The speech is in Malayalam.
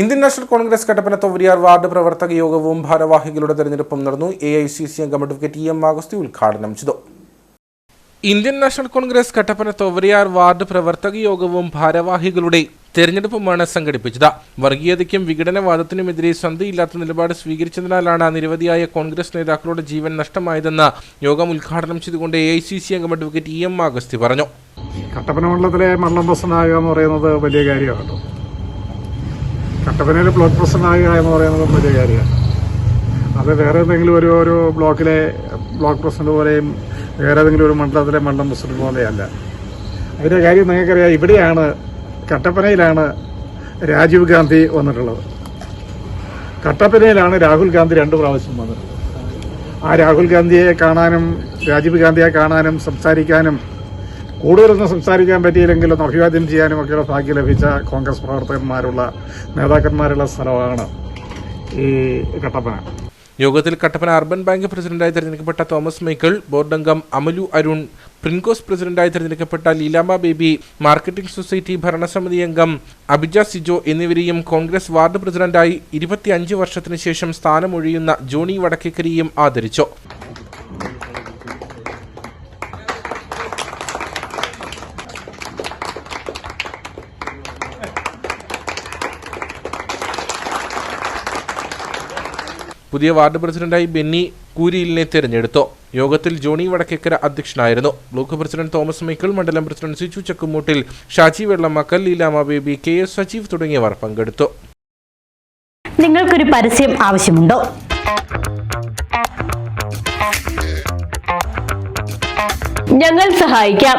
Indian National Congress Kattappana Thovariyar ward പ്രവർത്തക യോഗവും ഭാരവാഹികളുടെ തെരഞ്ഞെടുപ്പും നടന്നു. എ ഐ സി സി അംഗം അഡ്വക്കേറ്റ് ഇ എം ആഗസ്തി ഉദ്ഘാടനം ചെയ്തു. Indian National Congress Kattappana Thovariyar ward പ്രവർത്തക യോഗവും ഭാരവാഹികളുടെ തെരഞ്ഞെടുപ്പുമാണ് സംഘടിപ്പിച്ചത്. വർഗീയതയ്ക്കും വിഘടനവാദത്തിനുമെതിരെ സന്ധിയില്ലാത്ത നിലപാട് സ്വീകരിച്ചതിനാലാണ് നിരവധിയായ കോൺഗ്രസ് നേതാക്കളുടെ ജീവൻ നഷ്ടമായതെന്ന് യോഗം ഉദ്ഘാടനം ചെയ്തുകൊണ്ട് എ ഐ സി സി അംഗം അഡ്വക്കേറ്റ് ഇ എം ആഗസ്തി പറഞ്ഞു. കട്ടപ്പന മണ്ഡലത്തിലെ മണ്ഡലം പ്രസിഡന്റാകുക എന്ന് പറയുന്നത് വലിയ കാര്യമാണ് കട്ടപ്പനയിലെ ബ്ലോക്ക് പ്രസിഡന്റാകുക എന്ന് പറയുന്നത് വലിയ കാര്യമാണ്. അത് വേറെ ഏതെങ്കിലും ഒരു ഒരു ബ്ലോക്കിലെ ബ്ലോക്ക് പ്രസിഡന്റ് പോലെയും വേറെ ഏതെങ്കിലും ഒരു മണ്ഡലത്തിലെ മണ്ഡലം പ്രസിഡന്റ് പോലെയല്ല. അതിന്റെ കാര്യം നിങ്ങൾക്കറിയാം ഇവിടെയാണ് കട്ടപ്പനയിലാണ് രാജീവ് ഗാന്ധി വന്നിട്ടുള്ളത്. കട്ടപ്പനയിലാണ് രാഹുൽ ഗാന്ധി രണ്ട് പ്രാവശ്യം വന്നിട്ടുള്ളത് ആ രാഹുൽ ഗാന്ധിയെ കാണാനും രാജീവ് ഗാന്ധിയെ കാണാനും സംസാരിക്കാനും കൂടുതലൊന്നും സംസാരിക്കാൻ പറ്റിയില്ലെങ്കിലും അഭിവാദ്യം ചെയ്യാനും ഒക്കെയുള്ള ഭാഗ്യം ലഭിച്ച കോൺഗ്രസ് പ്രവർത്തകന്മാരുള്ള നേതാക്കന്മാരുള്ള സ്ഥലമാണ് ഈ കട്ടപ്പന. യോഗത്തിൽ കട്ടപ്പന അർബൻ ബാങ്ക് പ്രസിഡന്റായി തെരഞ്ഞെടുക്കപ്പെട്ട തോമസ് മൈക്കിൾ ബോർഡ് അംഗം അമലു അരുൺ പ്രിൻകോസ് പ്രസിഡന്റായി തെരഞ്ഞെടുക്കപ്പെട്ട ലീലാമ ബേബി മാർക്കറ്റിംഗ് സൊസൈറ്റി ഭരണസമിതി അംഗം അബിജ സിജോ എന്നിവരെയും കോൺഗ്രസ് വാർഡ് പ്രസിഡന്റായി ഇരുപത്തിയഞ്ച് വർഷത്തിനു ശേഷം സ്ഥാനമൊഴിയുന്ന ജോണി വടക്കേക്കരിയും ആദരിച്ചു. പുതിയ വാർഡ് പ്രസിഡന്റായി ബെന്നി കൂരിയിലിനെ തിരഞ്ഞെടുത്തു. യോഗത്തിൽ ജോണി വടക്കേക്കര അധ്യക്ഷനായിരുന്നു. ബ്ലോക്ക് പ്രസിഡന്റ് തോമസ് മൈക്കിൾ മണ്ഡലം president Sichu Chakkumoottil Shaji Vellamakkal Leelama Baby K S Sajeev തുടങ്ങിയവർ പങ്കെടുത്തു. നിങ്ങൾക്കൊരു പരസ്യം ആവശ്യമുണ്ടോ? ഞങ്ങൾ സഹായിക്കാം.